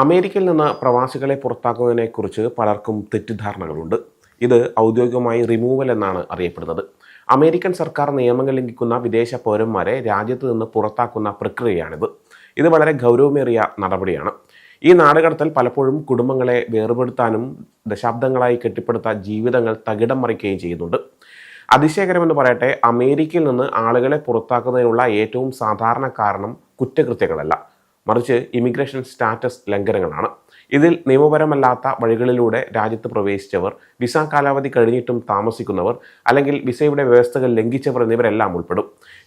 അമേരിക്കയിൽ നിന്ന് പ്രവാസികളെ പുറത്താക്കുന്നതിനെക്കുറിച്ച് പലർക്കും തെറ്റിദ്ധാരണകളുണ്ട്. ഇത് ഔദ്യോഗികമായി റിമൂവൽ എന്നാണ് അറിയപ്പെടുന്നത്. അമേരിക്കൻ സർക്കാർ നിയമങ്ങൾ ലംഘിക്കുന്ന വിദേശ പൗരന്മാരെ രാജ്യത്ത് നിന്ന് പുറത്താക്കുന്ന പ്രക്രിയയാണിത്. ഇത് വളരെ ഗൗരവമേറിയ നടപടിയാണ്. ഈ നാടുകടത്തൽ പലപ്പോഴും കുടുംബങ്ങളെ വേർപെടുത്താനും ദശാബ്ദങ്ങളായി കെട്ടിപ്പടുത്ത ജീവിതങ്ങൾ തകിടം മറിക്കുകയും ചെയ്യുന്നുണ്ട്. അതിശയകരമെന്ന് പറയട്ടെ അമേരിക്കയിൽ നിന്ന് ആളുകളെ പുറത്താക്കുന്നതിനുള്ള ഏറ്റവും സാധാരണ കാരണം കുറ്റകൃത്യങ്ങളല്ല. മറിച്ച് ഇമിഗ്രേഷൻ സ്റ്റാറ്റസ് ലംഘനങ്ങളാണ്. ഇതിൽ നിയമപരമല്ലാത്ത വഴികളിലൂടെ രാജ്യത്ത് പ്രവേശിച്ചവർ വിസ കാലാവധി കഴിഞ്ഞിട്ടും താമസിക്കുന്നവർ അല്ലെങ്കിൽ വിസയുടെ വ്യവസ്ഥകൾ ലംഘിച്ചവർ എന്നിവരെല്ലാം ഉൾപ്പെടും.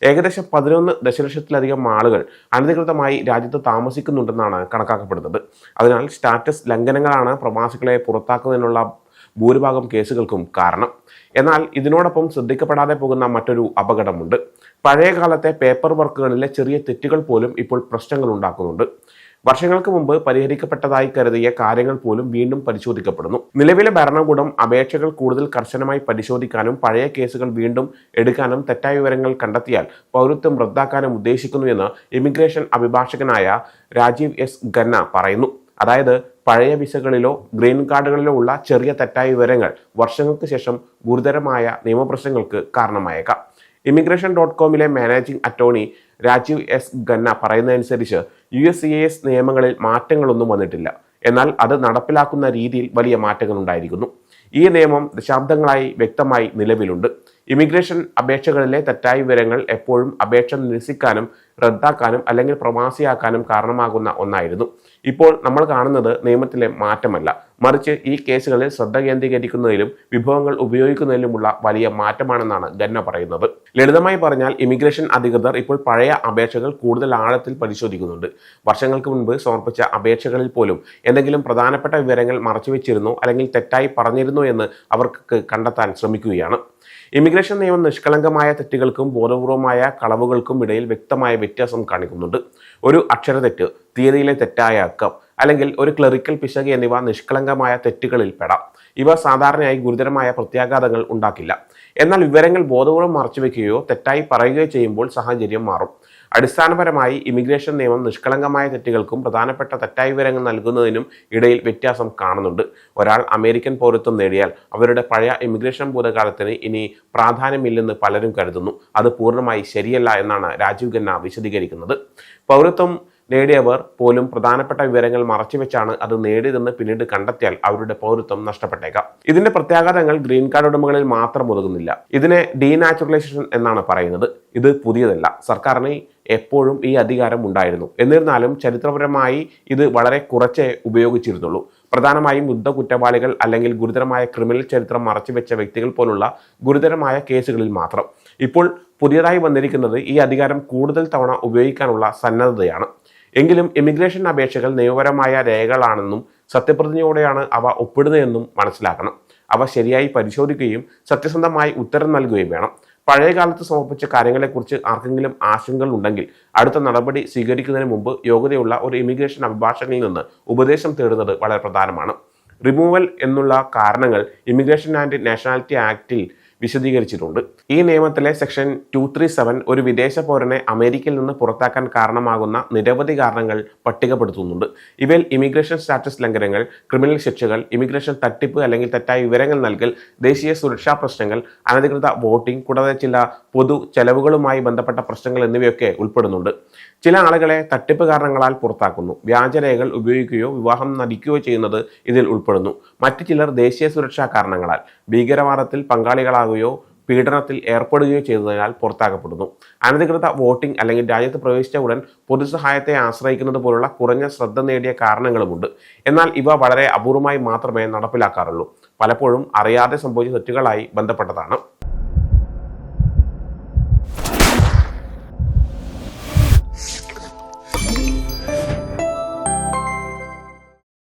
ഏകദേശം പതിനൊന്ന് ദശലക്ഷത്തിലധികം ആളുകൾ അനധികൃതമായി രാജ്യത്ത് താമസിക്കുന്നുണ്ടെന്നാണ് കണക്കാക്കപ്പെടുന്നത്. അതിനാൽ സ്റ്റാറ്റസ് ലംഘനങ്ങളാണ് പ്രവാസികളെ പുറത്താക്കുന്നതിനുള്ള ഭൂരിഭാഗം കേസുകൾക്കും കാരണം. എന്നാൽ ഇതിനോടൊപ്പം ശ്രദ്ധിക്കപ്പെടാതെ പോകുന്ന മറ്റൊരു അപകടമുണ്ട്. പഴയകാലത്തെ പേപ്പർ വർക്കുകളിലെ ചെറിയ തെറ്റുകൾ പോലും ഇപ്പോൾ പ്രശ്നങ്ങൾ ഉണ്ടാക്കുന്നുണ്ട്. വർഷങ്ങൾക്ക് മുമ്പ് പരിഹരിക്കപ്പെട്ടതായി കരുതിയ കാര്യങ്ങൾ പോലും വീണ്ടും പരിശോധിക്കപ്പെടുന്നു. നിലവിലെ ഭരണകൂടം അപേക്ഷകൾ കൂടുതൽ കർശനമായി പരിശോധിക്കാനും പഴയ കേസുകൾ വീണ്ടും എടുക്കാനും തെറ്റായ വിവരങ്ങൾ കണ്ടെത്തിയാൽ പൗരത്വം റദ്ദാക്കാനും ഉദ്ദേശിക്കുന്നു എന്ന് ഇമിഗ്രേഷൻ അഭിഭാഷകനായ രാജീവ് എസ് ഖന്ന പറയുന്നു. അതായത് പഴയ വിസകളിലോ ഗ്രീൻ കാർഡുകളിലോ ഉള്ള ചെറിയ തെറ്റായ വിവരങ്ങൾ വർഷങ്ങൾക്ക് ശേഷം ഗുരുതരമായ നിയമപ്രശ്നങ്ങൾക്ക് കാരണമായേക്കാം. Immigration dot കോമിലെ managing attorney Rajeev S Khanna പറയുന്നതനുസരിച്ച് യു എസ് സി എസ് നിയമങ്ങളിൽ മാറ്റങ്ങളൊന്നും വന്നിട്ടില്ല. എന്നാൽ അത് നടപ്പിലാക്കുന്ന രീതിയിൽ വലിയ മാറ്റങ്ങൾ ഉണ്ടായിരിക്കുന്നു ഈ നിയമം ദശാബ്ദങ്ങളായി വ്യക്തമായി നിലവിലുണ്ട്. ഇമിഗ്രേഷൻ അപേക്ഷകളിലെ തെറ്റായ വിവരങ്ങൾ എപ്പോഴും അപേക്ഷ നിരസിക്കാനും റദ്ദാക്കാനും അല്ലെങ്കിൽ പ്രവാസിയാക്കാനും കാരണമാകുന്ന ഒന്നായിരുന്നു. ഇപ്പോൾ നമ്മൾ കാണുന്നത് നിയമത്തിലെ മാറ്റമല്ല. മറിച്ച് ഈ കേസുകളിൽ ശ്രദ്ധ കേന്ദ്രീകരിക്കുന്നതിലും വിഭവങ്ങൾ ഉപയോഗിക്കുന്നതിലുമുള്ള വലിയ മാറ്റമാണെന്നാണ് ഗന്ന പറയുന്നത്. ലളിതമായി പറഞ്ഞാൽ ഇമിഗ്രേഷൻ അധികൃതർ ഇപ്പോൾ പഴയ അപേക്ഷകൾ കൂടുതൽ ആഴത്തിൽ പരിശോധിക്കുന്നുണ്ട്. വർഷങ്ങൾക്ക് മുൻപ് സമർപ്പിച്ച അപേക്ഷകളിൽ പോലും എന്തെങ്കിലും പ്രധാനപ്പെട്ട വിവരങ്ങൾ മറച്ചുവെച്ചിരുന്നോ അല്ലെങ്കിൽ തെറ്റായി പറഞ്ഞിരുന്നോ എന്ന് അവർക്ക് കണ്ടെത്താൻ ശ്രമിക്കുകയാണ്. ഇമിഗ്രേഷൻ നിയമം നിഷ്കളങ്കമായ തെറ്റുകൾക്കും ബോധപൂർവമായ കളവുകൾക്കും ഇടയിൽ വ്യക്തമായ വ്യത്യാസം കാണിക്കുന്നുണ്ട്. ഒരു അക്ഷരതെറ്റ് തീയതിയിലെ തെറ്റായ അക്കം അല്ലെങ്കിൽ ഒരു ക്ലറിക്കൽ പിശക് എന്നിവ നിഷ്കളങ്കമായ തെറ്റുകളിൽ പെടാം. ഇവ സാധാരണയായി ഗുരുതരമായ പ്രത്യാഘാതങ്ങൾ ഉണ്ടാക്കില്ല. എന്നാൽ വിവരങ്ങൾ ബോധപൂർവം മറച്ചുവെക്കുകയോ തെറ്റായി പറയുകയോ ചെയ്യുമ്പോൾ സാഹചര്യം മാറും. അടിസ്ഥാനപരമായി ഇമിഗ്രേഷൻ നിയമം നിഷ്കളങ്കമായ തെറ്റുകൾക്കും പ്രധാനപ്പെട്ട തെറ്റായ വിവരങ്ങൾ നൽകുന്നതിനും ഇടയിൽ വ്യത്യാസം കാണുന്നുണ്ട്. ഒരാൾ അമേരിക്കൻ പൗരത്വം നേടിയാൽ അവരുടെ പഴയ ഇമിഗ്രേഷൻ ഭൂതകാലത്തിന് ഇനി പ്രാധാന്യമില്ലെന്ന് പലരും കരുതുന്നു. അത് പൂർണമായി ശരിയല്ല എന്നാണ് രാജീവ് ഖന്ന വിശദീകരിക്കുന്നത്. പൗരത്വം നേടിയവർ പോലും പ്രധാനപ്പെട്ട വിവരങ്ങൾ മറച്ചുവെച്ചാണ് അത് നേടിയതെന്ന് പിന്നീട് കണ്ടെത്തിയാൽ അവരുടെ പൗരത്വം നഷ്ടപ്പെട്ടേക്കാം. ഇതിന്റെ പ്രത്യാഘാതങ്ങൾ ഗ്രീൻ കാർഡ് ഉടമകളിൽ മാത്രം ഒതുങ്ങുന്നില്ല. ഇതിനെ ഡീനാച്ചുറലൈസേഷൻ എന്നാണ് പറയുന്നത്. ഇത് പുതിയതല്ല. സർക്കാരിന് എപ്പോഴും ഈ അധികാരം ഉണ്ടായിരുന്നു. എന്നിരുന്നാലും ചരിത്രപരമായി ഇത് വളരെ കുറച്ചേ ഉപയോഗിച്ചിരുന്നുള്ളൂ. പ്രധാനമായും യുദ്ധ കുറ്റവാളികൾ അല്ലെങ്കിൽ ഗുരുതരമായ ക്രിമിനൽ ചരിത്രം മറച്ചുവെച്ച വ്യക്തികൾ പോലുള്ള ഗുരുതരമായ കേസുകളിൽ മാത്രം. ഇപ്പോൾ പുതിയതായി വന്നിരിക്കുന്നത് ഈ അധികാരം കൂടുതൽ തവണ ഉപയോഗിക്കാനുള്ള സന്നദ്ധതയാണ്. എങ്കിലും ഇമിഗ്രേഷൻ അപേക്ഷകൾ നിയമപരമായ രേഖകളാണെന്നും സത്യപ്രതിജ്ഞയോടെയാണ് അവ ഒപ്പിടുന്നതെന്നും മനസ്സിലാക്കണം. അവ ശരിയായി പരിശോധിക്കുകയും സത്യസന്ധമായി ഉത്തരം നൽകുകയും വേണം. പഴയ കാലത്ത് സമർപ്പിച്ച കാര്യങ്ങളെക്കുറിച്ച് ആർക്കെങ്കിലും ആശങ്കകൾ ഉണ്ടെങ്കിൽ അടുത്ത നടപടി സ്വീകരിക്കുന്നതിന് മുമ്പ് യോഗ്യതയുള്ള ഒരു ഇമിഗ്രേഷൻ അഭിഭാഷകനിൽ നിന്ന് ഉപദേശം തേടുന്നത് വളരെ പ്രധാനമാണ്. റിമൂവൽ എന്നുള്ള കാരണങ്ങൾ ഇമിഗ്രേഷൻ ആൻഡ് നാഷണാലിറ്റി ആക്ടിൽ വിശദീകരിച്ചിട്ടുണ്ട്. ഈ നിയമത്തിലെ സെക്ഷൻ ടു ത്രീ സെവൻ ഒരു വിദേശ പൗരനെ അമേരിക്കയിൽ നിന്ന് പുറത്താക്കാൻ കാരണമാകുന്ന നിരവധി കാരണങ്ങൾ പട്ടികപ്പെടുത്തുന്നുണ്ട്. ഇവയിൽ ഇമിഗ്രേഷൻ സ്റ്റാറ്റസ് ലംഘനങ്ങൾ ക്രിമിനൽ ശിക്ഷകൾ ഇമിഗ്രേഷൻ തട്ടിപ്പ് അല്ലെങ്കിൽ തെറ്റായ വിവരങ്ങൾ നൽകൽ ദേശീയ സുരക്ഷാ പ്രശ്നങ്ങൾ അനധികൃത വോട്ടിംഗ് കൂടാതെ ചില പൊതു ചെലവുകളുമായി ബന്ധപ്പെട്ട പ്രശ്നങ്ങൾ എന്നിവയൊക്കെ ഉൾപ്പെടുന്നുണ്ട്. ചില ആളുകളെ തട്ടിപ്പ് കാരണങ്ങളാൽ പുറത്താക്കുന്നു. വ്യാജരേഖകൾ ഉപയോഗിക്കുകയോ വിവാഹം നടിക്കുകയോ ചെയ്യുന്നത് ഇതിൽ ഉൾപ്പെടുന്നു. മറ്റു ചിലർ ദേശീയ സുരക്ഷാ കാരണങ്ങളാൽ. ഭീകരവാദത്തിൽ പങ്കാളികളാകുകയോ പീഡനത്തിൽ ഏർപ്പെടുകയോ ചെയ്തതിനാൽ പുറത്താക്കപ്പെടുന്നു. അനധികൃത വോട്ടിംഗ് അല്ലെങ്കിൽ രാജ്യത്ത് പ്രവേശിച്ച ഉടൻ പൊതുസഹായത്തെ ആശ്രയിക്കുന്നത് പോലുള്ള കുറഞ്ഞ ശ്രദ്ധ നേടിയ കാരണങ്ങളുമുണ്ട്. എന്നാൽ ഇവ വളരെ അപൂർവമായി മാത്രമേ നടപ്പിലാക്കാറുള്ളൂ. പലപ്പോഴും അറിയാതെ സംഭവിച്ച തെറ്റുകളായി ബന്ധപ്പെട്ടതാണ്.